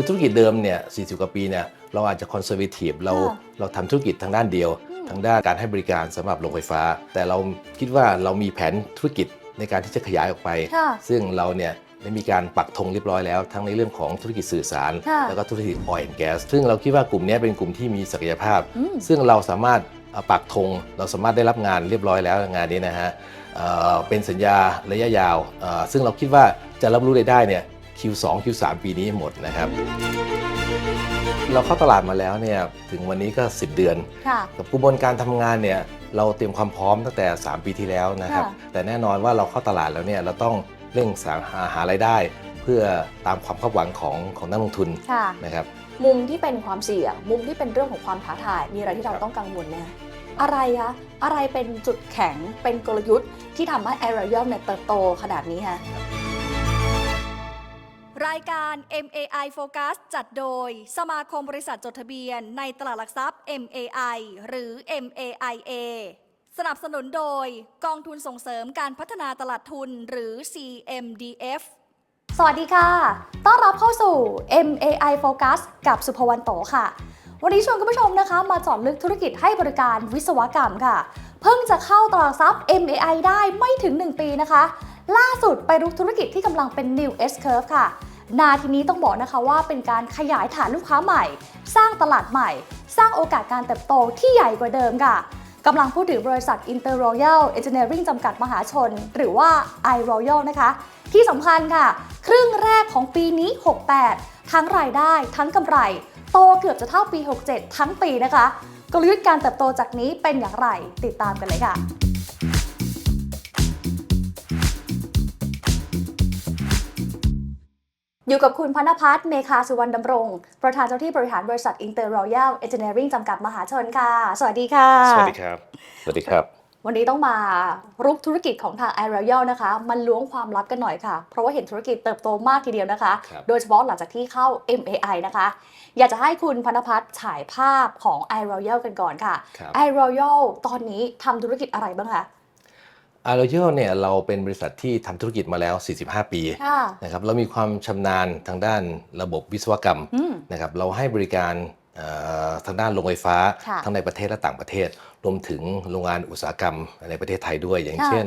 คือธุรกิจเดิมเนี่ย40 กว่าปีเนี่ยเราอาจจะคอนเซอร์ t ทีฟเราค่ะเราทำธุรกิจทางด้านเดียวอืมทางด้านการให้บริการสำหรับโรงไฟฟ้า แต่เราคิดว่าเรามีแผนธุรกิจในการที่จะขยายออกไปค่ะซึ่งเราเนี่ยได้มีการปักธงเรียบร้อยแล้ว ทั้งในเรื่องของธุรกิจสื่อสารค่ะแล้วก็ธุรกิจ oil and gas ซึ่งเราคิดว่ากลุ่มเนี้ยเป็นกลุ่มที่มีศักยภาพอืมซึ่งเราสามารถเอ่อปักธงเราสามารถได้รับงานเรียบร้อยแล้วงานนี้นะฮะเอ่อเป็นสัญญาระยะยาวเอ่อซึ่งเราคิดว่าจะรับรู้รายได้เนี่ย Q2 Q3 ปีนี้หมดนะครับ เราเข้าตลาดมาแล้วเนี่ยถึงวันนี้ก็ 10 เดือนค่ะกับกระบวนการทำงานเนี่ยเราเตรียมความพร้อมตั้งแต่ 3 ปีที่แล้วนะครับ ค่ะ แต่แน่นอนว่าเราเข้าตลาดแล้วเนี่ยเราต้องเร่งสาหาหารายได้ เพื่อตามความคาดหวังของของนักลงทุนค่ะ นะครับ มุมที่เป็นความเสี่ยง มุมที่เป็นเรื่องของความท้าทาย มีอะไรที่เราครับต้องกังวลไหมคะอะไรคะ อะไรเป็นจุดแข็ง เป็นกลยุทธ์ที่ทำให้ a r i a l เนี่ยเติบโตขนาดนี้คะ รายการ MAI Focus จัดโดย สมาคมบริษัทจดทะเบียนในตลาดหลักทรัพย์ MAI หรือ MAIA สนับสนุนโดยกองทุนส่งเสริมการพัฒนาตลาดทุนหรือ CMDF สวัสดีค่ะ ต้อนรับเข้าสู่ MAI Focus กับสุภวันโตค่ะ วันนี้ชวนคุณผู้ชมนะคะ มาจอดลึกธุรกิจให้บริการวิศวกรรมค่ะ เพิ่งจะเข้าตลาดทรัพย์ MAI ได้ไม่ถึง 1 ปีนะคะ ล่าสุดไปรุกธุรกิจที่กำลังเป็น New S Curve ค่ะ นาทีนี้ต้องบอกนะคะว่าเป็นการขยายฐานลูกค้าใหม่ สร้างตลาดใหม่ สร้างโอกาสการเติบโตที่ใหญ่กว่าเดิมค่ะกำลังพูดถึงบริษัท Inter Royal Engineering จำกัดมหาชน หรือว่า i Royal นะคะ ที่สำคัญค่ะ ครึ่งแรกของปีนี้ 68 ทั้งรายได้ทั้งกำไร โตเกือบจะเท่าปี 67 ทั้งปีนะคะ กลยุทธ์การเติบโตจากนี้เป็นอย่างไรติดตามกันเลยค่ะ อยู่กับคุณพนพัฒน์เมคาสุวรรณดำรง ประธานเจ้าที่บริหารบริษัท Inter Royal Engineering จำกัดมหาชนค่ะ สวัสดีค่ะ สวัสดีครับ สวัสดีครับ วันนี้ต้องมารุกธุรกิจของทาง i r o y a l นะคะ มันล้วงความลับกันหน่อยค่ะ เพราะว่าเห็นธุรกิจเติบโตมากทีเดียวนะคะครับโดยเฉพาะหลังจากที่เข้า MAI นะคะ อยากจะให้คุณพนพัฒน์ฉายภาพของ i r o y a l กันก่อนค่ะครับ i r o y a l ตอนนี้ทำธุรกิจอะไรบ้างคะ อาร์โรเยลเนี่ยเราเป็นบริษัทที่ทำธุรกิจมาแล้ว 45 ปีค่ะนะครับเรามีความชำนาญทางด้านระบบวิศวกรรมอืมนะครับเราให้บริการเอ่อทางด้านโรงไฟฟ้าค่ะทั้งในประเทศและต่างประเทศ รวมถึงโรงงานอุตสาหกรรมในประเทศไทยด้วย อย่างค่ะเช่น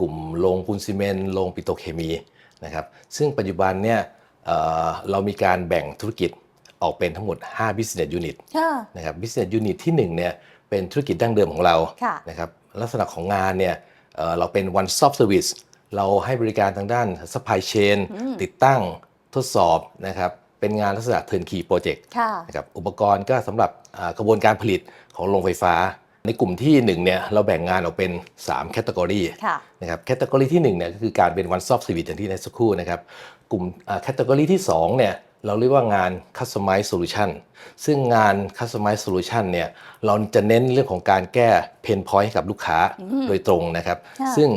กลุ่มโรงปูนซีเมนต์โรงปิโตรเคมีนะครับซึ่งปัจจุบันเนี่ยเอ่อเรามีการแบ่งธุรกิจออกเป็นทั้งหมด 5 business unit ค่ะนะครับ business unit ที่1เนี่ยเป็นธุรกิจดั้งเดิมของเราค่ะนะครับลักษณะของงานเนี่ย เอ่อเราเป็น one stop service เราให้บริการทางด้าน supply chain อืมติดตั้งทดสอบนะครับเป็นงานลักษณะ turnkey project ค่ะนะครับอุปกรณ์ก็สำหรับอ่ากระบวนการผลิตของโรงไฟฟ้า ในกลุ่มที่1เนี่ยเราแบ่งงานออกเป็น3แคตตากรีค่ะนะครับแคตตากรีที่1เนี่ยก็คือการเป็น one stop service อย่างที่ในสักครู่นะครับกลุ่มแคตตากรีที่2เนี่ย เราเรียกว่างาน customize solution ซึ่งงาน customize solution เนี่ยเราจะเน้นเรื่องของการแก้ pain point ให้กับลูกค้าอืมโดยตรงนะครับค่ะซึ่ง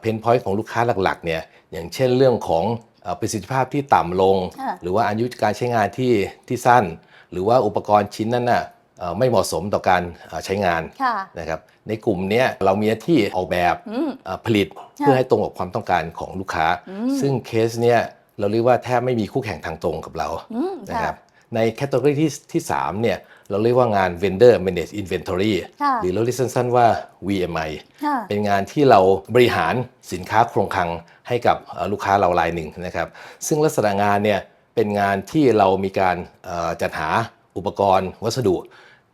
เพนพอยต์ของลูกค้าหลักๆเนี่ยอย่างเช่นเรื่องของเอ่อประสิทธิภาพที่ต่ำลงค่ะหรือว่าอายุการใช้งานที่ที่สั้น หรือว่าอุปกรณ์ชิ้นนั้นน่ะเอ่อไม่เหมาะสมต่อการเอ่อใช้งานค่ะนะครับในกลุ่มเนี้ยเรามีหน้าที่ออกแบบอืมเอ่อผลิตเพื่อให้ตรงกับความต้องการของลูกค้าอืมซึ่งเคสเนี้ย เราเรียกว่าแทบไม่มีคู่แข่งทางตรงกับเราอืมนะค่ะครับในแคตตาล็อที่ที่3เนี่ยเราเรียกว่างาน vendor manage inventory ค่ะหรือเราเรียกสั้นๆว่า VMI ค่ะเป็นงานที่เราบริหารสินค้าโครงคลังให้กับเอ่อลูกค้าเรารายหนึ่งนะครับซึ่งลักษณะงานเนี่ยเป็นงานที่เรามีการเอ่อจัดหาอุปกรณ์วัสดุ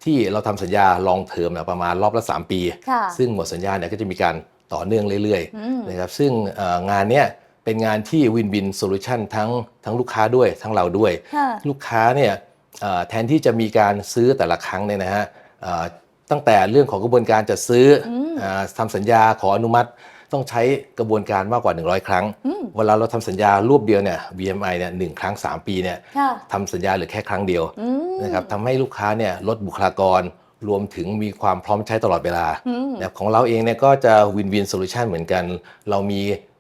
ที่เราทำสัญญาลองเทอมประมาณรอบละ 3 ปีค่ะซึ่งหมดสัญญาเนี่ยก็จะมีการต่อเนื่องเรื่อยอืมๆนะครับซึ่งเอ่องานเนี้ย เป็นงานที่วินวินโซลูชันทั้งทั้งลูกค้าด้วยทั้งเราด้วยค่ะลูกค้าเนี่ยเอ่อแทนที่จะมีการซื้อแต่ละครั้งเนี่ยนะฮะเอ่อตั้งแต่เรื่องของกระบวนการจัดซื้ออมเอ่อทำสัญญาขออนุมัติต้องใช้กระบวนการมากกว่า 100 ครั้งอืมเวลาเราทำสัญญารวบเดียวเนี่ย VMI เนี่ยหนึ่งครั้ง 3 ปีเนี่ยค่ะทำสัญญาเหลือแค่ครั้งเดียวอืมนะครับทำให้ลูกค้าเนี่ยลดบุคลากรรวมถึงมีความพร้อมใช้ตลอดเวลาอืมนะครับของเราเองเนี่ยก็จะวินวินโซลูชันเหมือนกัน เรามีอ่าอ่า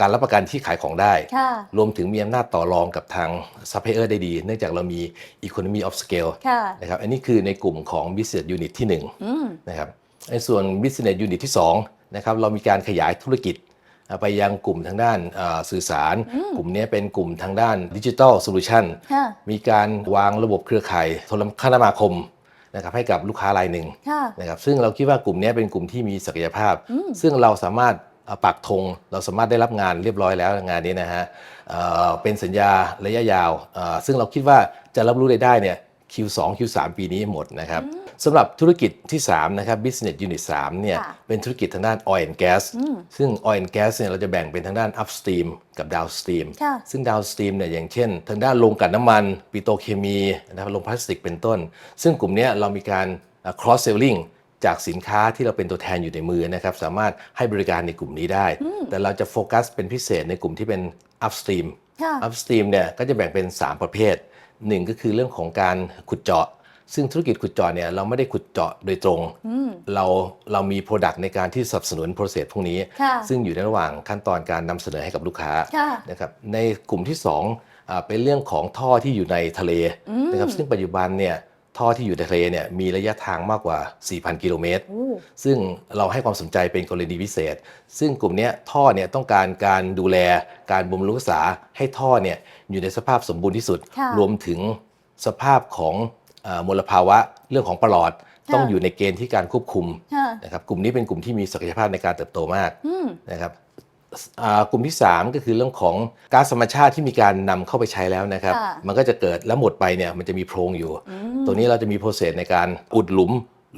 การรับประกันที่ขายของได้ค่ะรวมถึงมีอำนาจต่อรองกับทางซัพพลายเออร์ได้ดี เนื่องจากเรามี Economy of Scale ค่ะนะครับอันนี้คือในกลุ่มของ Business Unit ที่อืม1นะครับในส่วน Business Unit ที่2นะครับเรามีการขยายธุรกิจอ่าไปยังกลุ่มทางด้านอ่าสื่อสารอืมกลุ่มนี้เป็นกลุ่มทางด้านดิจิทัลโซลูชันค่ะมีการวางระบบเครือข่ายโทรคมนาคมนะครับให้กับลูกค้ารายหนึ่งค่ะนะครับซึ่งเราคิดว่ากลุ่มนี้เป็นกลุ่มที่มีศักยภาพอืมซึ่งเราสามารถเอา ปักธงเราสามารถได้รับงานเรียบร้อยแล้วงานนี้นะฮะเอ่อเป็นสัญญาระยะยาวเอ่อซึ่งเราคิดว่าจะรับรู้รายได้เนี่ย Q2 Q3 ปีนี้หมดนะครับสำหรับธุรกิจที่ 3 นะครับ Business Unit 3เนี่ยค่ะเป็นธุรกิจทางด้าน Oil and Gas อืมซึ่ง Oil and Gas เนี่ยเราจะแบ่งเป็นทางด้าน Upstream กับ Downstream ค่ะซึ่ง Downstream เนี่ยอย่างเช่น ทางด้านโรงกลั่นน้ำมันปิโตรเคมีนะครับโรงพลาสติกเป็นต้น ซึ่งกลุ่มเนี้ยเรามีการ cross selling จากสินค้าที่เราเป็นตัวแทนอยู่ในมือนะครับ สามารถให้บริการในกลุ่มนี้ได้ แต่เราจะโฟกัสเป็นพิเศษในกลุ่มที่เป็น upstream ค่ะ upstream เนี่ยก็จะแบ่งเป็น 3 ประเภทหนึ่งก็คือเรื่องของการขุดเจาะ ซึ่งธุรกิจขุดเจาะเนี่ยเราไม่ได้ขุดเจาะโดยตรง เราเรามี Product ในการที่สนับสนุน process พวกนี้ค่ะซึ่งอยู่ในระหว่างขั้นตอนการนำเสนอให้กับลูกค้าค่ะนะครับในกลุ่มที่2อ่าเป็นเรื่องของท่อที่อยู่ในทะเลนะครับซึ่งปัจจุบันเนี่ย ท่อที่อยู่ในทะเลเนี่ยมีระยะทางมากกว่า 4,000 กิโลเมตรโอ้ซึ่งเราให้ความสนใจเป็นกรณีพิเศษ ซึ่งกลุ่มเนี้ยท่อเนี่ยต้องการการดูแลการบำรุงรักษาให้ท่อเนี่ยอยู่ในสภาพสมบูรณ์ที่สุดค่ะรวมถึงสภาพของเอ่อมลภาวะเรื่องของปลอดค่ะต้องอยู่ในเกณฑ์ที่การควบคุมค่ะนะครับกลุ่มนี้เป็นกลุ่มที่มีศักยภาพในการเติบโตมากอืมนะครับอ่า กลุ่มที่ 3 ก็คือเรื่องของก๊าซธรรมชาติที่มีการนำเข้าไปใช้แล้วนะครับค่ะมันก็จะเกิดแล้วหมดไปเนี่ยมันจะมีโพรงอยู่อืมตัวนี้เราจะมีโปรเซสในการอุดหลุม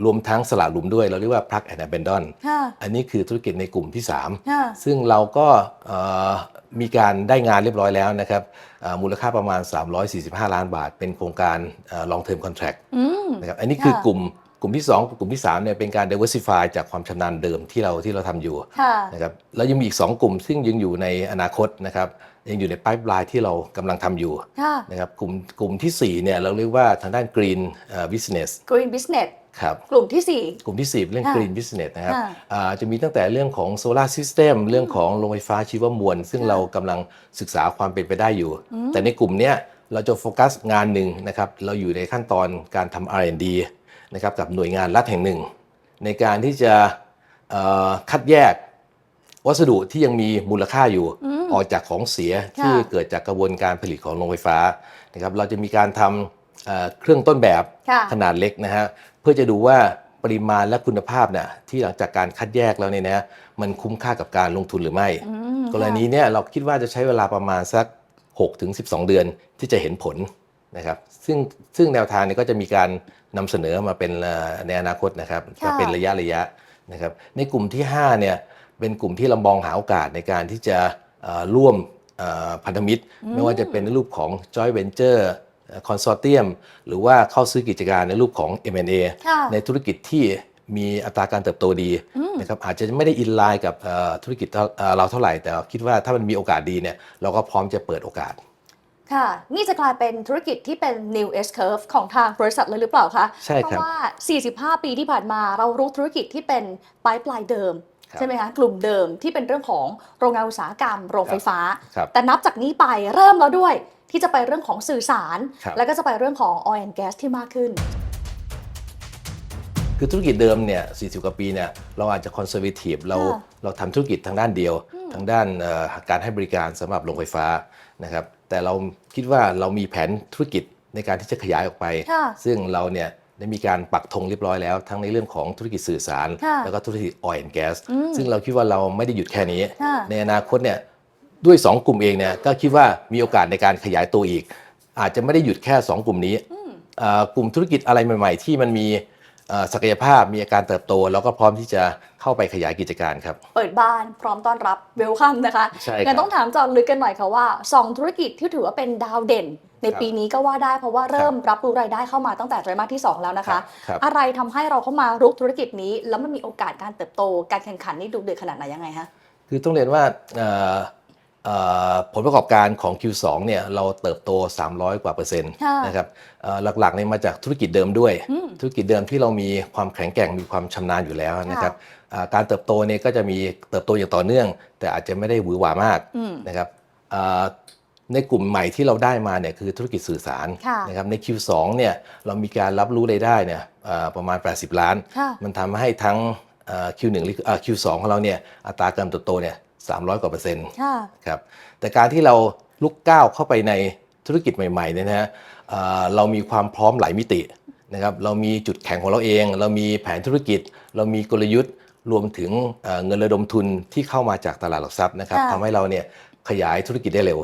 รวมทั้งสละหลุมด้วย เราเรียกว่า plug and abandon ค่ะอันนี้คือธุรกิจในกลุ่มที่ค่ะ3ซึ่งเราก็เอ่อมีการได้งานเรียบร้อยแล้วนะครับเอ่อมูลค่าประมาณ 345 ล้านบาท เป็นโครงการเอ่อ long term contract อืมนะครับอันนี้คือค่ะกลุ่ม กลุ่มที่2กับกลุ่มที่3เนี่ยเป็นการ diversify จากความชำนาญเดิมที่เราที่เราทำอยู่ค่ะนะครับแล้วยังมีอีก 2 กลุ่ม ซึ่งยังอยู่ในอนาคตนะครับยังอยู่ใน pipeline ที่เรากำลังทำอยู่ค่ะนะครับกลุ่มกลุ่มทีสี่4เนี่ยเราเรียกว่าทางด้าน green เอ่อ business Green Business ครับกลุ่มที่สี่กลุ่มที่10เรื่องค่ะ green business นะครับค่ะอ่าจะมีตั้งแต่เรื่องของ solar system เรื่องของโรงไฟฟ้าชีวมวล ซึ่งค่ะเรากำลังศึกษาความเป็นไปได้อยู่ แต่ในกลุ่มเนี้ยเราจะโฟกัสงานหนึ่งนะครับ เราอยู่ในขั้นตอนการทำ R&D นะครับกับหน่วยงานรัฐแห่งหนึ่ง ในการที่จะเอ่อคัดแยกวัสดุที่ยังมีมูลค่าอยู่ออกจากของเสียที่ค่ะเกิดจากกระบวนการผลิตของโรงไฟฟ้านะครับเราจะมีการทำเอ่อเครื่องต้นแบบค่ะขนาดเล็กนะฮะเพื่อจะดูว่าปริมาณและคุณภาพเนี่ยที่หลังจากการคัดแยกแล้วเนี่ยนะมันคุ้มค่ากับการลงทุนหรือไม่อืมกรณีเนี้ยเราคิดว่าจะใช้เวลาประมาณสัก6ถึง12 เดือนที่จะเห็นผล นะครับซึ่งซึ่งแนวทางเนี้ก็จะมีการนำเสนอมาเป็นเอ่อในอนาคตนะครับค่ะจะเป็นระยะระยะนะครับในกลุ่มที่5เนี่ยเป็นกลุ่มที่เรามองหาโอกาสในการที่จะเอ่อร่วมเอ่อพันธมิตร ไม่ว่าจะเป็นในรูปของ joint venture คอนโซเทียมหรือว่าเข้าซื้อกิจการในรูปของ M&A ค่ะในธุรกิจที่มีอัตราการเติบโตดีนะครับอาจจะไม่ได้อินไลน์กับเอ่อธุรกิจเท่าเอ่อเราเท่าไหร่ แต่คิดว่าถ้ามันมีโอกาสดีเนี่ยเราก็พร้อมจะเปิดโอกาส ค่ะ นี่จะกลายเป็นธุรกิจที่เป็น new S curve ของทางบริษัทเลยหรือเปล่าคะใช่ครับ เพราะว่า 45 ปีที่ผ่านมาเรารู้ธุรกิจที่เป็นปลายปลายเดิม ครับ ใช่ไหมคะ กลุ่มเดิมที่เป็นเรื่องของโรงงานอุตสาหกรรม โรงไฟฟ้า ครับ แต่นับจากนี้ไปเริ่มแล้วด้วย ที่จะไปเรื่องของสื่อสาร ครับ แล้วก็จะไปเรื่องของ oil and gas ที่มากขึ้น คือธุรกิจเดิมเนี่ย 40 กว่าปีเนี่ย เราอาจจะคอนเซอร์ t ทีฟ เรา ค่ะเราทำธุรกิจทางด้านเดียว ทางด้านเอ่อการให้บริการสำหรับโรงไฟฟ้านะครับ แต่เราคิดว่าเรามีแผนธุรกิจในการที่จะขยายออกไป ค่ะซึ่งเราเนี่ยได้มีการปักธงเรียบร้อยแล้ว ทั้งในเรื่องของธุรกิจสื่อสาร ค่ะแล้วก็ธุรกิจ oil and gas อืมซึ่งเราคิดว่าเราไม่ได้หยุดแค่นี้ ค่ะ ในอนาคตเนี่ยด้วย 2 กลุ่มเองเนี่ยก็คิดว่ามีโอกาสในการขยายตัวอีก อาจจะไม่ได้หยุดแค่ 2 กลุ่มนี้อ่ากลุ่มธุรกิจอะไรใหม่ ๆ ที่มันมีเอ่อ ศักยภาพมีอาการเติบโต แล้วก็พร้อมที่จะเข้าไปขยายกิจการครับ เปิดบ้านพร้อมต้อนรับเวลคัมนะคะใช่ครับงั้นต้องถามเจอลึกกันหน่อยค่ะว่า 2 ธุรกิจที่ถือว่าเป็นดาวเด่น ในครับปีนี้ก็ว่าได้เพราะว่าเริ่มรับรู้รายได้เข้ามาตั้งแต่ไตรมาสที่ 2 แล้วนะคะครับอะไรทำให้เราเข้ามารุกธุรกิจนี้ แล้วมันมีโอกาสการเติบโต การแข่งขันนี่ดูเดือดขนาดไหนยังไงคะคือต้องเรียนว่าเอ่อเอ่อ ผลประกอบการของ Q2 เนี่ยเราเติบโต 300 กว่าเปอร์เซ็นต์ค่ะนะครับเอ่อหลักๆเนี่ยมาจากธุรกิจเดิมด้วยอืมธุรกิจเดิมที่เรามีความแข็งแกร่งมีความชำนาญอยู่แล้วนะครับอ่าการเติบโตเนี่ยก็จะมีเติบโตอย่างต่อเนื่อง แต่อาจจะไม่ได้หวือหวามากอืมนะครับอ่าในกลุ่มใหม่ที่เราได้มาเนี่ยคือธุรกิจสื่อสารค่ะนะครับใน Q2 เนี่ยเรามีการรับรู้รายได้เนี่ยอ่าประมาณ 80 ล้านค่ะมันทำให้ทั้งเอ่อ Q1 หรือเอ่อ Q2 ของเราเนี่ยอัตราการเติบโตเนี่ย 300 กว่าเปอร์เซ็นต์ค่ะครับแต่การที่เราลุกก้าวเข้าไปในธุรกิจใหม่ๆเนี่ยนะฮะเอ่อเรามีความพร้อมหลายมิตินะครับเรามีจุดแข็งของเราเอง เรามีแผนธุรกิจ เรามีกลยุทธ์รวมถึงเอ่อเงินระดมทุนที่เข้ามาจากตลาดหลักทรัพย์นะครับค่ะทำให้เราเนี่ยขยายธุรกิจได้เร็ว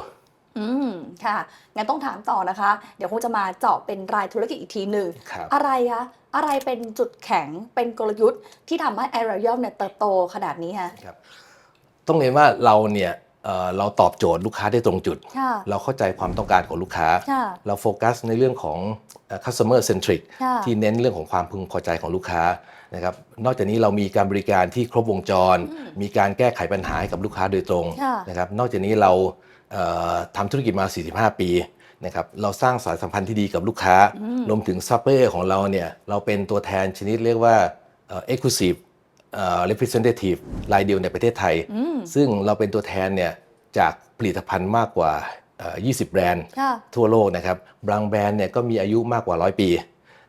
อืม ค่ะ งั้นต้องถามต่อนะคะ เดี๋ยวคงจะมาเจาะเป็นรายธุรกิจอีกทีหนึ่งครับอะไรคะ อะไรเป็นจุดแข็ง เป็นกลยุทธ์ที่ทำให้ a อ r i a l เนี่ยเติบโตขนาดนี้คะครับ ต้องเรียนว่าเราเนี่ยเอ่อเราตอบโจทย์ลูกค้าได้ตรงจุดค่ะเราเข้าใจความต้องการของลูกค้าค่ะเราโฟกัสในเรื่องของเอ่อ customer centric ค่ะที่เน้นเรื่องของความพึงพอใจของลูกค้านะครับ นอกจากนี้เรามีการบริการที่ครบวงจร มีการแก้ไขปัญหาให้กับลูกค้าโดยตรงค่ะนะครับ นอกจากนี้เราเอ่อทำธุรกิจมา 45 ปีนะครับ เราสร้างสายสัมพันธ์ที่ดีกับลูกค้า รวมถึงซัพพลายเออร์ของเราเนี่ย เราเป็นตัวแทนชนิดเรียกว่าเอ่อ exclusive เอ่อ representative รายเดียวในประเทศไทย ซึ่งเราเป็นตัวแทนเนี่ยจากผลิตภัณฑ์มากกว่าเอ่อ20 แบรนด์ค่ะทั่วโลกนะครับบางแบรนด์เนี่ยก็มีอายุมากกว่า 100 ปี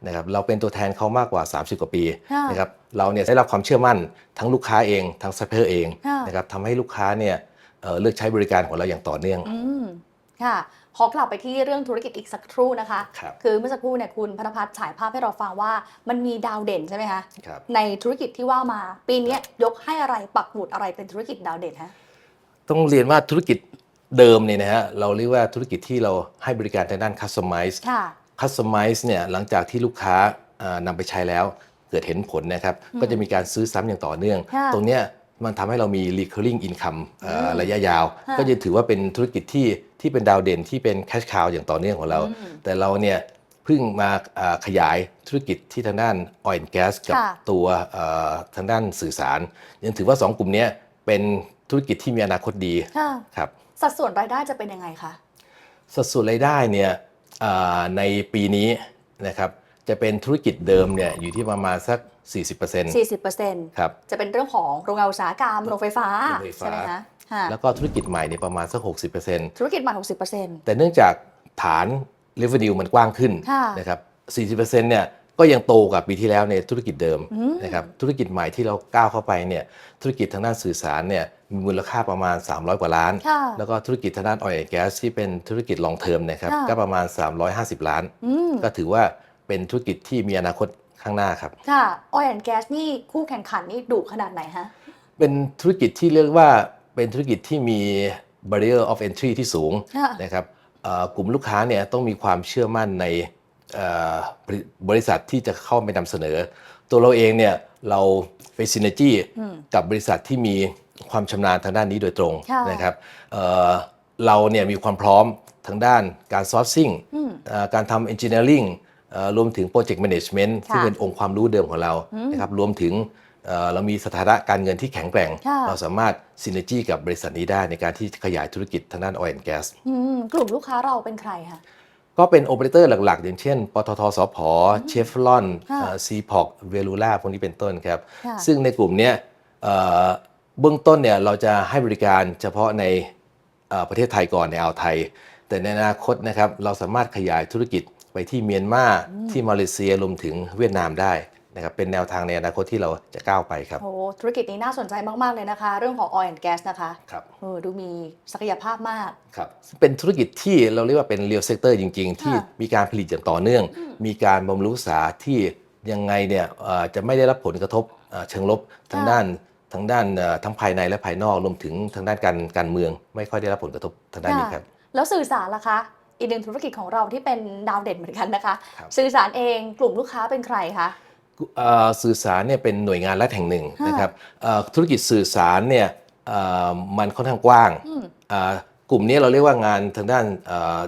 นะครับเราเป็นตัวแทนเขามากกว่า 30 กว่าปีค่ะนะครับเราเนี่ยได้รับความเชื่อมั่นทั้งลูกค้าเอง ทั้งซัพพลายเออร์เองค่ะนะครับทำให้ลูกค้าเนี่ยเอ่อเลือกใช้บริการของเราอย่างต่อเนื่องอืมค่ะขอกลับไปที่เรื่องธุรกิจอีกสักครู่นะคะครับคือเมื่อสักครู่เนี่ยคุณพนพัฒน์ฉายภาพให้เราฟังว่ามันมีดาวเด่นใช่ไหมคะครับในธุรกิจที่ว่ามาปีเนี้ยยกให้อะไรปักหมุดอะไรเป็นธุรกิจดาวเด่นฮะต้องเรียนว่าธุรกิจเดิมเนี่ยนะฮะเราเรียกว่าธุรกิจที่เราให้บริการทางด้าน customize ค่ะ customize เนี่ยหลังจากที่ลูกค้าอ่านำไปใช้แล้วเกิดเห็นผลนะครับก็จะมีการซื้อซ้ำอย่างต่อเนื่องค่ะตรงเนี้ย มันทำให้เรามี recurring income เอ่ออระยะยาวค่ะก็จะถือว่าเป็นธุรกิจที่ที่เป็นดาวเด่นที่เป็น cash cow อย่างต่อเนื่องของเรา แต่เราเนี่ยเพิ่งมาอ่าขยายธุรกิจที่ทางด้าน oil and gas กับค่ะตัวเอ่อทางด้านสื่อสาร ยังถือว่า 2 กลุ่มเนี้ยเป็นธุรกิจที่มีอนาคตดีค่ะครับสัดส่วนรายได้จะเป็นยังไงคะ สัดส่วนรายได้เนี่ยอ่าในปีนี้นะครับ จะเป็นธุรกิจเดิมเนี่ยอยู่ที่ประมาณสัก 40% 40%ครับ จะเป็นเรื่องของโรงงานอุตสาหกรรมโรงไฟฟ้าโรงไฟฟ้า ใช่ไหมคะค่ะแล้วก็ธุรกิจใหม่เนี่ยประมาณสัก 60%ธุรกิจใหม่60%แต่เนื่องจากฐาน revenue มันกว้างขึ้นค่ะ นะครับ 40%เนี่ยก็ยังโตกว่าปีที่แล้วในธุรกิจเดิมนะครับธุรกิจใหม่ที่เราก้าวเข้าไปเนี่ยธุรกิจทางด้านสื่อสารเนี่ยมีมูลค่าประมาณ 300 กว่าล้าน ค่ะ แล้วก็ธุรกิจทางด้าน oil and gas ที่เป็นธุรกิจ long term นะครับค่ะ ก็ประมาณ 350 ล้าน อืม ก็ถือว่า เป็นธุรกิจที่มีอนาคตข้างหน้าครับ ค่ะ oil and gas นี่คู่แข่งขันนี่ดุขนาดไหนฮะ เป็นธุรกิจที่เรียกว่าเป็นธุรกิจที่มี barrier of entry ที่สูงค่ะ นะครับเอ่อกลุ่มลูกค้าเนี่ยต้องมีความเชื่อมั่นในเอ่อบริบริษัทที่จะเข้าไปนำเสนอ ตัวเราเองเนี่ยเราไปซินเนจีกับบริษัทที่มีความชำนาญทางด้านนี้โดยตรงค่ะ นะครับเอ่อเราเนี่ยมีความพร้อมทางด้านการซอร์ซิ่งการทำ engineering เอ่อรวมถึง project management ค่ะซึ่งเป็นองค์ความรู้เดิมของเรานะครับรวมถึงเอ่อเรามีสถานะการเงินที่แข็งแกร่งค่ะเราสามารถซินเนจีกับบริษัทนี้ได้ในการที่ขยายธุรกิจทางด้าน oil and gas อืมกลุ่มลูกค้าเราเป็นใครคะก็เป็นโอเปอเรเตอร์หลัก ๆ อย่างเช่น ปตทสพเชฟลอนค่ะซีพอกเวลูล่าพวกนี้เป็นต้นครับค่ะซึ่งในกลุ่มเนี้ยเอ่อเบื้องต้นเนี่ยเราจะให้บริการเฉพาะในเอ่อประเทศไทยก่อนในอ่าวไทย แต่ในอนาคตนะครับเราสามารถขยายธุรกิจ ไปที่เมียนมาที่มาเลเซียรวมถึงเวียดนามได้นะครับเป็นแนวทางในอนาคตที่เราจะก้าวไปครับโอ้ธุรกิจนี้น่าสนใจมาก ๆ เลยนะคะ เรื่องของ oil and gas นะคะครับเออดูมีศักยภาพมากครับเป็นธุรกิจที่เราเรียกว่าเป็นเรียลเซกเตอร์จริง ๆ ที่มีการผลิตอย่างต่อเนื่อง มีการบำรุงรักษาที่ยังไงเนี่ยเอ่อจะไม่ได้รับผลกระทบเอ่อเชิงลบทางด้านทางด้านเอ่อทั้งภายในและภายนอกรวมถึงทางด้านการการเมือง ไม่ค่อยได้รับผลกระทบทางด้านนี้ครับแล้วสื่อสารล่ะคะ อีกหนึ่งธุรกิจของเราที่เป็นดาวเด่นเหมือนกันนะคะ ครับ สื่อสารเองกลุ่มลูกค้าเป็นใครคะ เอ่อสื่อสารเนี่ยเป็นหน่วยงานรัฐแห่งหนึ่งค่ะ นะครับเอ่อธุรกิจสื่อสารเนี่ยเอ่อมันค่อนข้างกว้างเอ่อกลุ่มนี้เราเรียกว่างานทางด้าน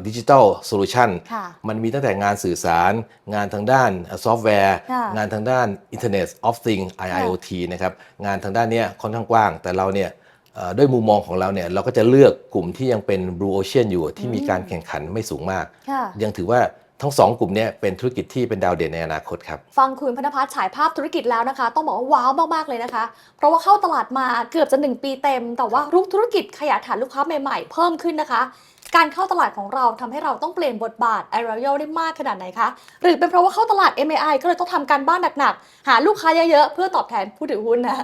ดิจิทัลโซลูชันค่ะ มันมีตั้งแต่งานสื่อสาร งานทางด้านซอฟต์แวร์ ค่ะงานทางด้าน Internet of Things IIoT นะครับงานทางด้านเนี้ยค่อนข้างกว้าง แต่เราเนี่ยเอ่อ ด้วยมุมมองของเราเนี่ยเราก็จะเลือกกลุ่มที่ยังเป็น Blue Ocean อยู่ที่มีการแข่งขันไม่สูงมากค่ะยังถือว่าทั้งสองกลุ่มเนี้เป็นธุรกิจที่เป็นดาวเด่นในอนาคตครับ ฟังคุณพนพัฒน์ฉายภาพธุรกิจแล้วนะคะ ต้องบอกว่าว้าวมาก ๆ เลยนะคะ เพราะว่าเข้าตลาดมาเกือบจะ 1 ปีเต็ม แต่ว่ารูปธุรกิจขยายฐานลูกค้าใหม่ ๆ เพิ่มขึ้นนะคะ การเข้าตลาดของเราทำให้เราต้องเปลี่ยนบทบาท a r i a l ได้มากขนาดไหนคะ หรือเป็นเพราะว่าเข้าตลาด MAI ก็เลยต้องทำการบ้านหนักๆหาลูกค้าเยอะๆเพื่อตอบแทนผู้ถือหุ้นนะ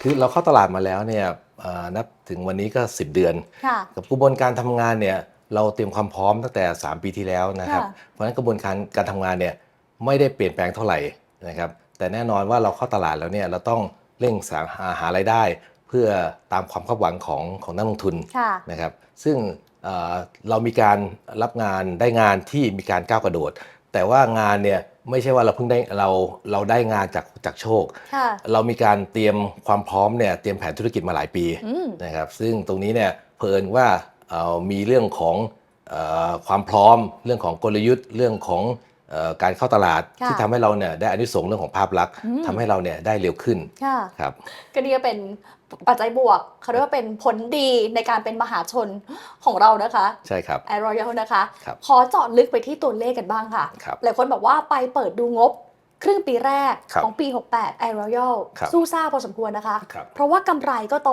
คือเราเข้าตลาดมาแล้วเนี่ยอ่า นับถึงวันนี้ก็ 10 เดือนค่ะกับกระบวนการทำงานเนี่ยเราเตรียมความพร้อมตั้งแต่ 3 ปีที่แล้วนะครับค่ะเพราะฉะนั้นกระบวนการการทำงานเนี่ยไม่ได้เปลี่ยนแปลงเท่าไหร่นะครับ แต่แน่นอนว่าเราเข้าตลาดแล้วเนี่ยเราต้องเร่งสาหาหารายได้ เพื่อตามความคาดหวังของของนักลงทุนค่ะนะครับ ซึ่งเอ่อเรามีการรับงานได้งานที่มีการก้าวกระโดด แต่ว่างานเนี่ยไม่ใช่ว่าเราเพิ่งได้เราเราได้งานจากจากโชค ค่ะเรามีการเตรียมความพร้อมเนี่ยเตรียมแผนธุรกิจมาหลายปีอืมนะครับซึ่งตรงนี้เนี่ยเพลินว่าเอ่อมีเรื่องของเออความพร้อม เรื่องของกลยุทธ์ เรื่องของเออ การเข้าตลาดค่ะที่ทำให้เราเนี่ยได้อานิสงส์เรื่องของภาพลักษณ์อืมทำให้เราเนี่ยได้เร็วขึ้นค่ะครับก็นี่ก็เป็นปัจจัยบวกเขาเรียกว่าเป็นผลดีในการเป็นมหาชนของเรานะคะ ใช่ครับไอรอยัลนะคะครับขอเจาะลึกไปที่ตัวเลขกันบ้างค่ะครับหลายคนบอกว่าไปเปิดดูงบ ครึ่งปีแรกครับของปี 68 i Royal ครับสู้ซ่าพอสมควรนะคะครับเพราะว่ากำไรก็โต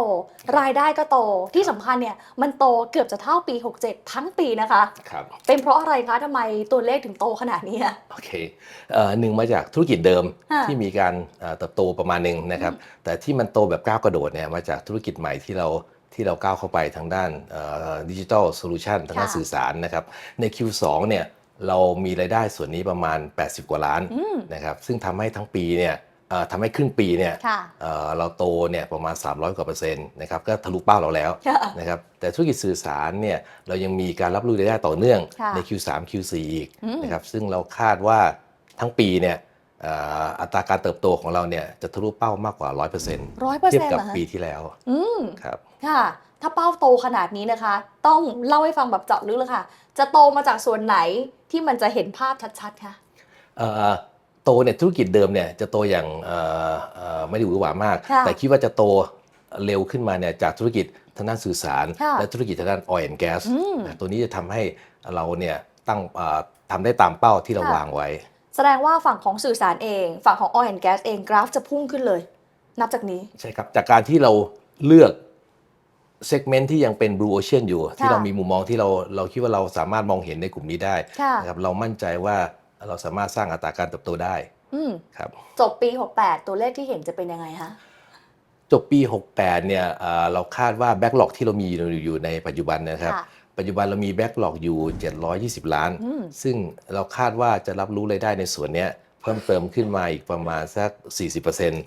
รายได้ก็โต ที่สำคัญเนี่ยมันโตเกือบจะเท่าปี 67 ทั้งปีนะคะครับเป็นเพราะอะไรคะทำไมตัวเลขถึงโตขนาดนี้อะโอเคเอ่อหนึ่งมาจากธุรกิจเดิมค่ะที่มีการเอ่อเติบโตประมาณหนึ่งนะครับ แต่ที่มันโตแบบก้าวกระโดดเนี่ยมาจากธุรกิจใหม่ที่เราที่เราก้าวเข้าไปทางด้านดิจิทัลโซลูชันทางด้านค่ะสื่อสารนะครับ ใน Q2 เนี่ย เรามีรายได้ส่วนนี้ประมาณ 80 กว่าล้านอืมนะครับซึ่งทำให้ทั้งปีเนี่ยเอ่อทำให้ครึ่งปีเนี่ยค่ะเอ่อเราโตเนี่ยประมาณ 300 กว่าเปอร์เซ็นต์นะครับก็ทะลุเป้าเราแล้วค่ะนะครับแต่ธุรกิจสื่อสารเนี่ยเรายังมีการรับรู้รายได้ต่อเนื่องค่ะใน Q3 Q4 อีกอืมนะครับซึ่งเราคาดว่าทั้งปีเนี่ยเอ่ออัตราการเติบโตของเราเนี่ยจะทะลุเป้ามากกว่า 100%ร้อยเปอร์เทีเซ็ยนบต์กับเหรอคะปีที่แล้วอืมครับค่ะ ถ้าเป้าโตขนาดนี้นะคะ ต้องเล่าให้ฟังแบบเจาะลึกเลยค่ะ จะโตมาจากส่วนไหนที่มันจะเห็นภาพชัดๆคะเอ่อโตเนี่ยธุรกิจเดิมเนี่ยจะโตอย่างเอ่อเอ่อไม่ได้หวือหวามากค่ะแต่คิดว่าจะโตเร็วขึ้นมาเนี่ยจากธุรกิจทางด้านสื่อสารค่ะและธุรกิจทางด้าน oil and gas อืมนะตัวนี้จะทำให้เราเนี่ยตั้งเอ่อทำได้ตามเป้าที่เราค่ะวางไว้ แสดงว่าฝั่งของสื่อสารเอง ฝั่งของ oil and gas เองกราฟจะพุ่งขึ้นเลย นับจากนี้ ใช่ครับ จากการที่เราเลือก เซกเมนต์ที่ยังเป็น blue ocean อยู่ ที่เรามีมุมมองที่เราเราคิดว่าเราสามารถมองเห็นในกลุ่มนี้ได้ค่ะนะครับเรามั่นใจว่าเราสามารถสร้างอัตราการเติบโตได้อืมครับจบปี 68 ตัวเลขที่เห็นจะเป็นยังไงคะจบปี 68 เนี่ยเอ่อเราคาดว่าแบ็กหลอกที่เรามีอยู่อยู่ในปัจจุบันนะครับค่ะปัจจุบันเรามีแบ็กหลอกอยู่ 720 ล้านอืมซึ่งเราคาดว่าจะรับรู้รายได้ในส่วนเนี้ยเพิ่มเติมขึ้นมาอีกประมาณสัก 40%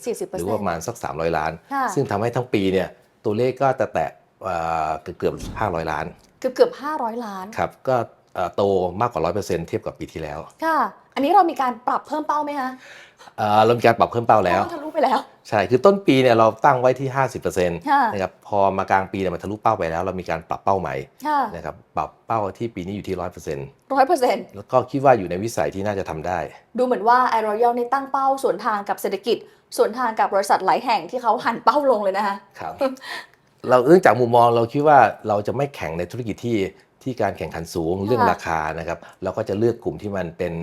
40%หรือว่าประมาณสัก 300 ล้านค่ะซึ่งทำให้ทั้งปีเนี่ยตัวเลขก็จะแตะ เอ่อเกือบเกือบ500ล้าน เกือบเกือบ500ล้าน ครับ ก็เอ่อโตมากกว่า100%เทียบกับปีที่แล้ว ค่ะ อันนี้เรามีการปรับเพิ่มเป้าไหมคะเอ่อเรามีการปรับเพิ่มเป้าแล้วเพราะมันทะลุไปแล้ว ใช่ คือต้นปีเนี่ยเราตั้งไว้ที่ 50%ค่ะนะครับ พอมากลางปีเนี่ยมันทะลุเป้าไปแล้ว เรามีการปรับเป้าใหม่ค่ะนะครับ ปรับเป้าที่ปีนี้อยู่ที่100%ร้อยเปอร์เซ็นต์แล้วก็คิดว่าอยู่ในวิสัยที่น่าจะทำได้ ดูเหมือนว่า i Royal นี่ตั้งเป้าสวนทางกับเศรษฐกิจสวนทางกับบริษัทหลายแห่งที่เขาหันเป้าลงเลยนะคะ ครับ เราเรื่องจากมุมมองเราคิดว่าเราจะไม่แข่งในธุรกิจที่ที่การแข่งขันสูงเรื่องราคานะครับ เราก็จะเลือกกลุ่มที่มันเป็น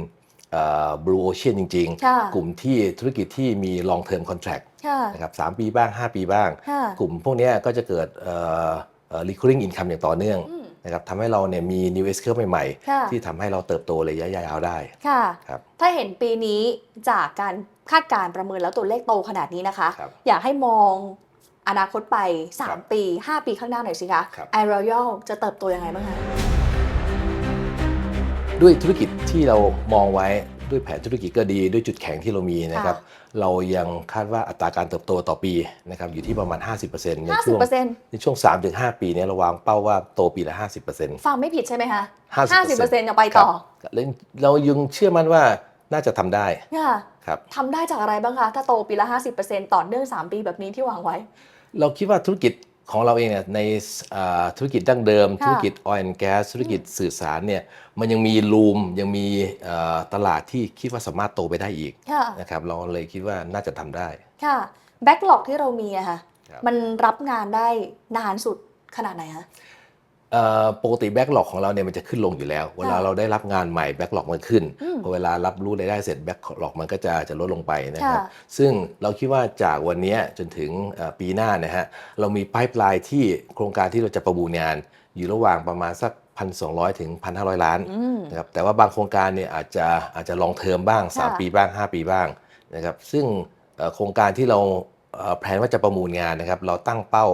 เอ่อ blue ocean จริงค่ะๆกลุ่มที่ธุรกิจที่มี long term contract ค่ะนะครับสามปีบ้าง 5 ปีบ้างค่ะกลุ่มพวกเนี้ยก็จะเกิดเอ่อเอ่อ recurring income อย่างต่อเนื่องอืมนะครับทำให้เราเนี่ยมี new S curve ใหม่ค่ะๆที่ทำให้เราเติบโตระยะยาวได้ค่ะครับถ้าเห็นปีนี้จากการคาดการณ์ประเมินแล้วตัวเลขโตขนาดนี้นะคะครับอยากให้มอง อนาคตไปครับ3ปี 5 ปีข้างหน้าหน่อยสิคะครับ i Royal จะเติบโตยังไงบ้างคะด้วยธุรกิจที่เรามองไว้ด้วยแผนธุรกิจก็ดีด้วยจุดแข็งที่เรามีนะครับค่ะเรายังคาดว่าอัตราการเติบโตต่อปีนะครับอยู่ที่ประมาณ 50%ในช่วง50%ในช่วง 3-5 ปีเนี้เราวางเป้าว่าโตปีละ 50%ฟังไม่ผิดใช่ไหมคะ 50% 50%ยังไปต่อครับแล้วเรายังเชื่อมั่นว่าน่าจะทำได้ค่ะครับทำได้จากอะไรบ้างคะ ถ้าโตปีละ 50%ต่อเนื่อง 3 ปีแบบนี้ที่วางไว้ เราคิดว่าธุรกิจของเราเองเนี่ยในอ่าธุรกิจดั้งเดิมค่ะธุรกิจ oil and gas ธุรกิจสื่อสารเนี่ยมันยังมีรูมยังมีเอ่อตลาดที่คิดว่าสามารถโตไปได้อีกค่ะนะครับเราเลยคิดว่าน่าจะทำได้ค่ะแบ็กหลอกที่เรามีอะค่ะครับมันรับงานได้นานสุดขนาดไหนคะเอ่อ ปกติแบ็กหลอกของเราเนี่ยมันจะขึ้นลงอยู่แล้ว เวลาเราได้รับงานใหม่แบ็กหลอกมันขึ้นอืมพอเวลารับรู้รายได้เสร็จแบ็กหลอกมันก็จะจะลดลงไปนะครับค่ะซึ่งเราคิดว่าจากวันเนี้ยจนถึงเอ่อปีหน้านะฮะเรามีไพ p e ไลน์ที่โครงการที่เราจะประมูลงาน อยู่ระหว่างประมาณสัก1,200 ถึง 1,500 ล้านอืมนะครับแต่ว่าบางโครงการเนี่ยอาจจะอาจจะลองเทอมบ้างค่ะ3ปีบ้าง 5 ปีบ้างนะครับซึ่งเอ่อโครงการที่เราเอ่อแพลนว่าจะประมูลงานนะครับเราตั้งเป้า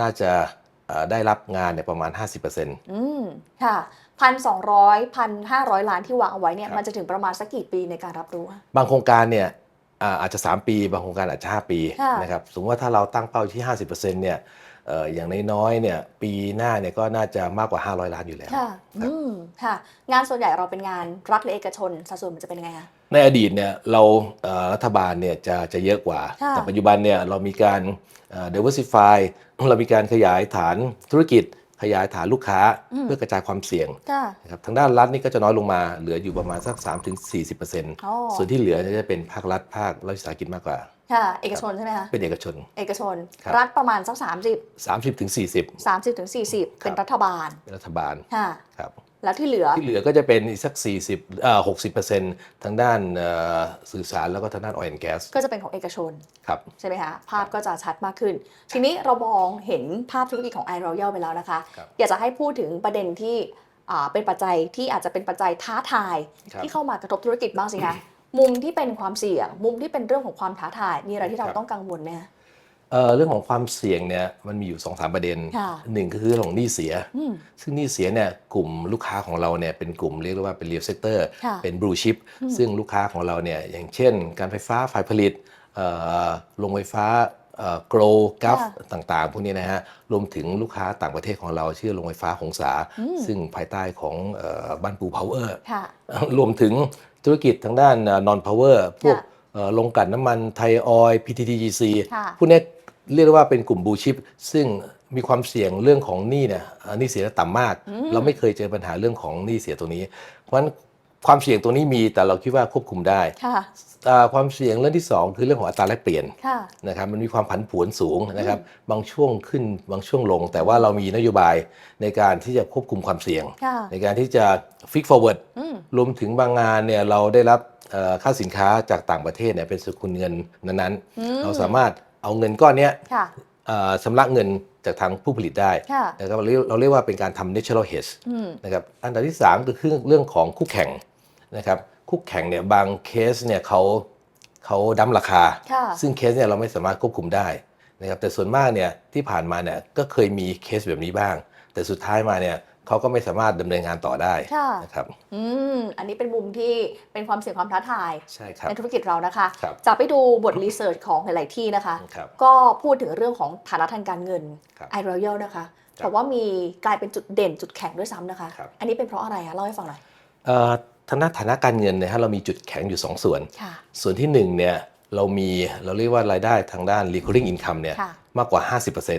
น่าจะเอ่อ ได้รับงานเนี่ยประมาณ 50%อืมค่ะพันสองร้อยพันห้าร้อยล้านที่วางเอาไว้เนี่ยครับมันจะถึงประมาณสักกี่ปีในการรับรู้อะบางโครงการเนี่ยอ่าอาจจะ 3 ปี บางโครงการอาจจะ 5 ปีค่ะนะครับสมมติว่าถ้าเราตั้งเป้าที่ 50%เนี่ยเอ่ออย่างน้อยๆเนี่ยปีหน้าเนี่ยก็น่าจะมากกว่า 500 ล้านอยู่แล้วค่ะอืมค่ะ งานส่วนใหญ่เราเป็นงานรัฐหรือเอกชนสัดส่วนมันจะเป็นยังไงคะ ในอดีตเนี่ยเราเอ่อรัฐบาลเนี่ยจะจะเยอะกว่าค่ะแต่ปัจจุบันเนี่ยเรามีการเอ่อ diversify เรามีการขยายฐานธุรกิจ ขยายฐานลูกค้าเพื่อกระจายความเสี่ยงค่ะนะครับทางด้านรัฐนี่ก็จะน้อยลงมาเหลืออยู่ประมาณสัก 3-40%อ๋อส่วนที่เหลือเนี่ยจะเป็นภาครัฐภาครัฐวิสาหกิจมากกว่าค่ะเอกชนใช่ไหมคะเป็นเอกชน เอกชนครับรัฐประมาณสักสามสิบ30-40สามสิบถึงสี่สิบเป็นรัฐบาลเป็นรัฐบาลค่ะครับ แล้วที่เหลือ ที่เหลือก็จะเป็นอีกสัก 40เอ่อ60%ทางด้านเอ่อสื่อสารแล้วก็ทางด้าน oil and gas ก็จะเป็นของเอกชน ครับ ใช่ไหมคะ ภาพก็จะชัดมากขึ้น ทีนี้เรามองเห็นภาพธุรกิจของ i r o y a l ไปแล้วนะคะ ครับอยากจะให้พูดถึงประเด็นที่อ่าเป็นปัจจัยที่อาจจะเป็นปัจจัยท้าทาย ครับ ที่เข้ามากระทบธุรกิจบ้างสิคะ มุมที่เป็นความเสี่ยง มุมที่เป็นเรื่องของความท้าทาย มีอะไรที่เราครับต้องกังวลไหมคะ เอ่อเรื่องของความเสี่ยงเนี่ยมันมีอยู่2-3ประเด็นค่ะหนึ่งก็คือเรื่องของหนี้เสีย อืม ซึ่งหนี้เสียเนี่ยกลุ่มลูกค้าของเราเนี่ยเป็นกลุ่มเรียกได้ว่าเป็น real sector ค่ะเป็น blue chip ซึ่งลูกค้าของเราเนี่ยอย่างเช่น การไฟฟ้าฝ่ายผลิตเอ่อโรงไฟฟ้าโกลกัฟค่ะต่างๆ พวกนี้นะฮะรวมถึงลูกค้าต่างประเทศของเราชื่อโรงไฟฟ้าหงสาซึ่งภายใต้ของเอ่อบ้านปูพาวเวอร์ ค่ะ รวมถึงธุรกิจทางด้าน non power พวกค่ะเอ่อโรงกลั่นน้ำมันไทยออย PTTGC ค่ะ พวกเนี้ย เรียกได้ว่าเป็นกลุ่มบูชิป ซึ่งมีความเสี่ยงเรื่องของหนี้เนี่ยเอ่อหนี้เสียต่ำมาก เราไม่เคยเจอปัญหาเรื่องของหนี้เสียตรงนี้ เพราะฉะนั้นความเสี่ยงตรงนี้มีแต่เราคิดว่าควบคุมได้ค่ะ อ่าความเสี่ยงเรื่องที่สองคือเรื่องของอัตราแลกเปลี่ยน ค่ะ นะครับมันมีความผันผวนสูงนะครับบางช่วงขึ้นบางช่วงลง แต่ว่าเรามีนโยบายในการที่จะควบคุมความเสี่ยง ค่ะ ในการที่จะฟิก forward อืม รวมถึงบางงานเนี่ยเราได้รับเอ่อค่าสินค้าจากต่างประเทศเนี่ยเป็นสกุลเงินนั้นๆเราสามารถ เอาเงินก้อนเนี้ยค่ะเอ่อชำระเงินจากทางผู้ผลิตได้ค่ะ นะครับเราเรียกเราเรียกว่าเป็นการทำ natural hedge อืม นะครับอันดับที่ 3 ก็คือเรื่องของคู่แข่งนะครับคู่แข่งเนี่ยบางเคสเนี่ยเขาเขาดั้มราคา ค่ะ ซึ่งเคสเนี่ยเราไม่สามารถควบคุมได้นะครับแต่ส่วนมากเนี่ยที่ผ่านมาเนี่ยก็เคยมีเคสแบบนี้บ้าง แต่สุดท้ายมาเนี่ย เขาก็ไม่สามารถดำเนินงานต่อได้ค่ะนะครับอืมอันนี้เป็นมุมที่เป็นความเสี่ยงความท้าทายใช่ครับในธุรกิจเรานะคะครับจะไปดูบทรีเสิร์ชของหลาย ๆ ที่นะคะครับก็พูดถึงเรื่องของฐานะทางการเงินครับ i r o y a l นะคะครับบอกว่ามีกลายเป็นจุดเด่นจุดแข็งด้วยซ้ำนะคะครับอันนี้เป็นเพราะอะไรคะเล่าให้ฟังหน่อยเอ่อทางด้านฐานะการเงินเนี่ยฮะเรามีจุดแข็งอยู่ 2 ส่วนค่ะส่วนที่1เนี่ยเรามีเราเรียกว่ารายได้ทางด้าน recurring income เนี่ยค่ะ มากกว่า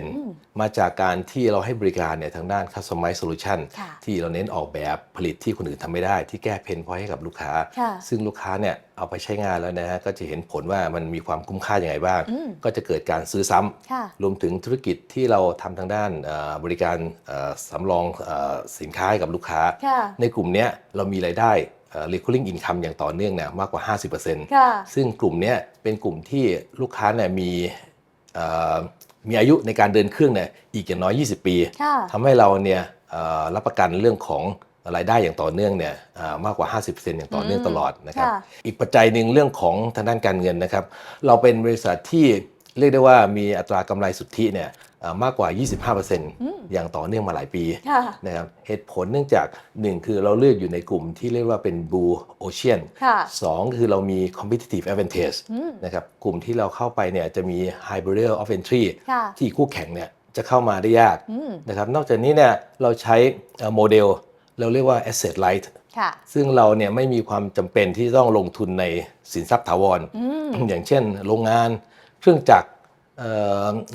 50%มาจากการที่เราให้บริการเนี่ยทางด้าน customize solution ค่ะที่เราเน้นออกแบบผลิตที่คนอื่นทำไม่ได้ ที่แก้เพนพอยให้กับลูกค้าค่ะซึ่งลูกค้าเนี่ยเอาไปใช้งานแล้วนะฮะก็จะเห็นผลว่ามันมีความคุ้มค่าอย่างไรบ้างอืมก็จะเกิดการซื้อซ้ำค่ะรวมถึงธุรกิจที่เราทำทางด้านเอ่อบริการเอ่อสำรองเอ่อสินค้าให้กับลูกค้าค่ะในกลุ่มเนี้ยเรามีรายได้เอ่อ recurring income อย่างต่อเนื่องเนี่ยมากกว่า 50%ค่ะซึ่งกลุ่มเนี้ยเป็นกลุ่มที่ลูกค้าเนี่ยมีเอ่อ มีอายุในการเดินเครื่องเนี่ยอีกอย่างน้อย 20 ปีค่ะทำให้เราเนี่ยเอ่อรับประกันเรื่องของรายได้อย่างต่อเนื่องเนี่ยเอ่อมากกว่า 50%อย่างต่อเนื่องตลอดนะครับค่ะอีกปัจจัยหนึ่งเรื่องของทางด้านการเงินนะครับ เราเป็นบริษัทที่เรียกได้ว่ามีอัตรากำไรสุทธิเนี่ยเอ่อ มากกว่า 25%อย่างต่อเนื่องมาหลายปีค่ะนะครับเหตุผลเนื่องจาก 1 คือเราเลือกอยู่ในกลุ่มที่เรียกว่าเป็น blue ocean ค่ะสองคือเรามี competitive advantage นะครับกลุ่มที่เราเข้าไปเนี่ยจะมี high barrier of entry ค่ะที่คู่แข่งเนี่ยจะเข้ามาได้ยากอืมนะครับนอกจากนี้เนี่ยเราใช้เอ่อโมเดลเราเรียกว่า asset light ค่ะซึ่งเราเนี่ยไม่มีความจำเป็นที่ต้องลงทุนในสินทรัพย์ถาวรอย่างเช่น โรงงานเครื่องจักรเอ่อ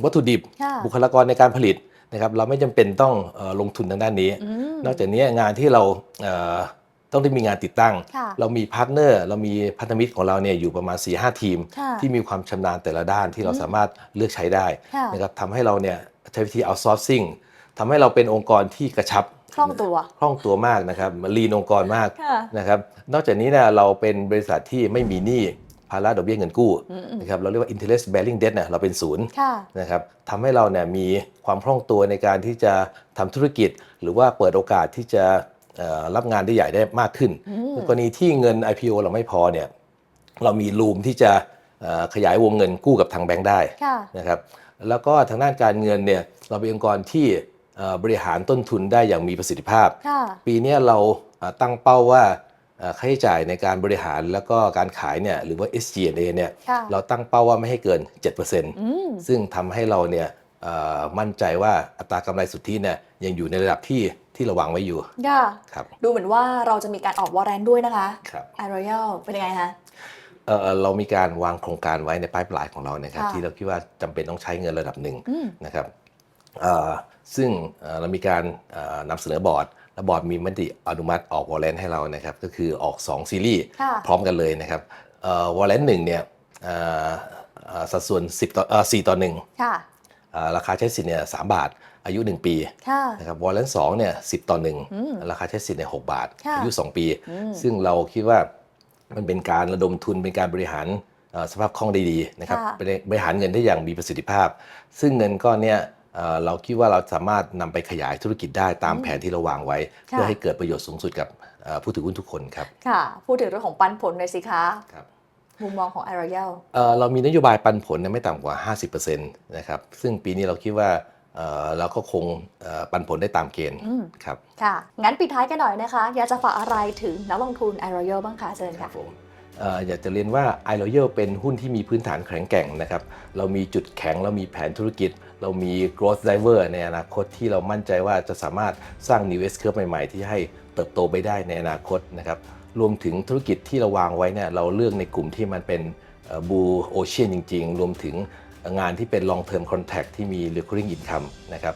วัตถุดิบค่ะบุคลากรในการผลิตนะครับเราไม่จำเป็นต้องเอ่อลงทุนทางด้านนี้ นอกจากนี้งานที่เราเอ่อต้องได้มีงานติดตั้งค่ะเรามีพาร์ทเนอร์เรามีพันธมิตรของเราเนี่ยอยู่ประมาณ4-5ทีมค่ะที่มีความชำนาญแต่ละด้านที่เราสามารถเลือกใช้ได้ค่ะนะครับทำให้เราเนี่ยใช้วิธี outsourcing ทำให้เราเป็นองค์กรที่กระชับคล่องตัวคล่องตัวมากนะครับลีนองค์กรมากค่ะนะครับนอกจากนี้เนี่ยเราเป็นบริษัทที่ไม่มีหนี้ ภาระดอกเบี้ยเงินกู้นะครับเราเรียกว่า interest bearing debt เนี่ยเราเป็นศูนย์ค่ะนะครับทำให้เราเนี่ยมีความคล่องตัวในการที่จะทำธุรกิจ หรือว่าเปิดโอกาสที่จะเอ่อรับงานได้ใหญ่ได้มากขึ้นในกรณีที่เงิน IPO เราไม่พอเนี่ยเรามีรูมที่จะเอ่อขยายวงเงินกู้กับทางแบงค์ได้ค่ะนะครับแล้วก็ทางด้านการเงินเนี่ยเราเป็นองค์กรที่เอ่อบริหารต้นทุนได้อย่างมีประสิทธิภาพค่ะปีเนี้ยเราเอ่อตั้งเป้าว่าเอ่อ ค่าใช้จ่ายในการบริหารแล้วก็การขายเนี่ยหรือว่า SG&A เนี่ยค่ะเราตั้งเป้าว่าไม่ให้เกิน7%อืมซึ่งทำให้เราเนี่ยเอ่อมั่นใจว่าอัตรากำไรสุทธิเนี่ยยังอยู่ในระดับที่ที่เราวางไว้อยู่ค่ะครับดูเหมือนว่าเราจะมีการออกวอร์เรนด้วยนะคะครับไอรอยัลเป็นยังไงคะเอ่อเรามีการวางโครงการไว้ในป้ายปลายของเรานะครับค่ะที่เราคิดว่าจำเป็นต้องใช้เงินระดับหนึ่งอืมนะครับเอ่อซึ่งเอ่อเรามีการเอ่อนำเสนอบอร์ด และบอร์ดมีมติอนุมัติออกวอลเลนให้เรานะครับ ก็คือออก 2 ซีรีส์ค่ะ พร้อมกันเลยนะครับวอลเลนหนึ่งเนี่ยเอ่อเอ่อสัดส่วน 10ต่อเอ่อ4ต่อ1ค่ะ เอ่อราคาใช้สิทธิ์เนี่ย3บาท อายุ 1 ปีค่ะ นะครับวอลเลนสองเนี่ยสิต่ออืม1ราคาใช้สิทธิ์เนี่ย6บาท ค่ะอายุ 2 ปี อืม ซึ่งเราคิดว่ามันเป็นการระดมทุนเป็นการบริหารเอ่อสภาพคล่องได้ดีนะครับค่ะเป็นบริหารเงินได้อย่างมีประสิทธิภาพ ซึ่งเงินก้อนเนี้ย เอ่อเราคิดว่าเราสามารถนำไปขยายธุรกิจได้ตามแผนที่เราวางไว้ เพื่อให้เกิดประโยชน์สูงสุดกับเอ่อผู้ถือหุ้นทุกคนครับ ค่ะ พูดถึงเรื่องของปันผลหน่อยสิคะครับมุมมองของไอรอยัลเอ่อเรามีนโยบายปันผลเนี่ยไม่ต่ำกว่า 50%นะครับ ซึ่งปีนี้เราคิดว่าเอ่อเราก็คงเอ่อปันผลได้ตามเกณฑ์อืมครับ ค่ะ งั้นปิดท้ายกันหน่อยนะคะ อยากจะฝากอะไรถึงนักลงทุนไอรอยัลบ้างคะเชิญครัค่ะบผมเอ่ออยากจะเรียนว่า i r o y a l เป็นหุ้นที่มีพื้นฐานแข็งแกร่งนะครับ เรามีจุดแข็งเรามีแผนธุรกิจ เรามี growth driver ในอนาคตที่เรามั่นใจว่าจะสามารถสร้าง new S curve ใหม่ ๆ ที่ให้เติบโตไปได้ในอนาคตนะครับรวมถึงธุรกิจที่เราวางไว้เนี่ยเราเลือกในกลุ่มที่มันเป็นบูโอเชียนจริง ๆ รวมถึงงานที่เป็น long term contract ที่มี recurring income นะครับ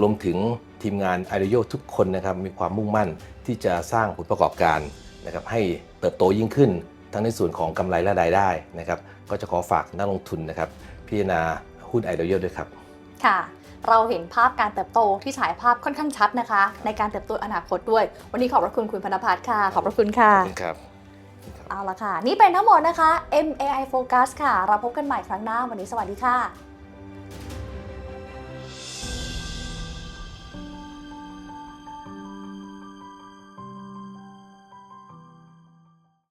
รวมถึงทีมงาน i r o y o ทุกคนนะครับมีความมุ่งมั่นที่จะสร้างผลประกอบการนะครับให้เติบโตยิ่งขึ้น ทั้งในส่วนของกำไรและรายได้นะครับก็จะขอฝากนักลงทุนนะครับพิจารณา หุ้น i r o y o ด้วยครับค่ะ เราเห็นภาพการเติบโตที่ฉายภาพค่อนข้างชัดนะคะ ในการเติบโตอนาคตด้วย วันนี้ขอบพระคุณคุณพนพัฒน์ค่ะ ขอบพระคุณค่ะขอบคุณครับเอาละค่ะ นี่เป็นทั้งหมดนะคะ MAI Focus ค่ะ เราพบกันใหม่ครั้งหน้า วันนี้สวัสดีค่ะ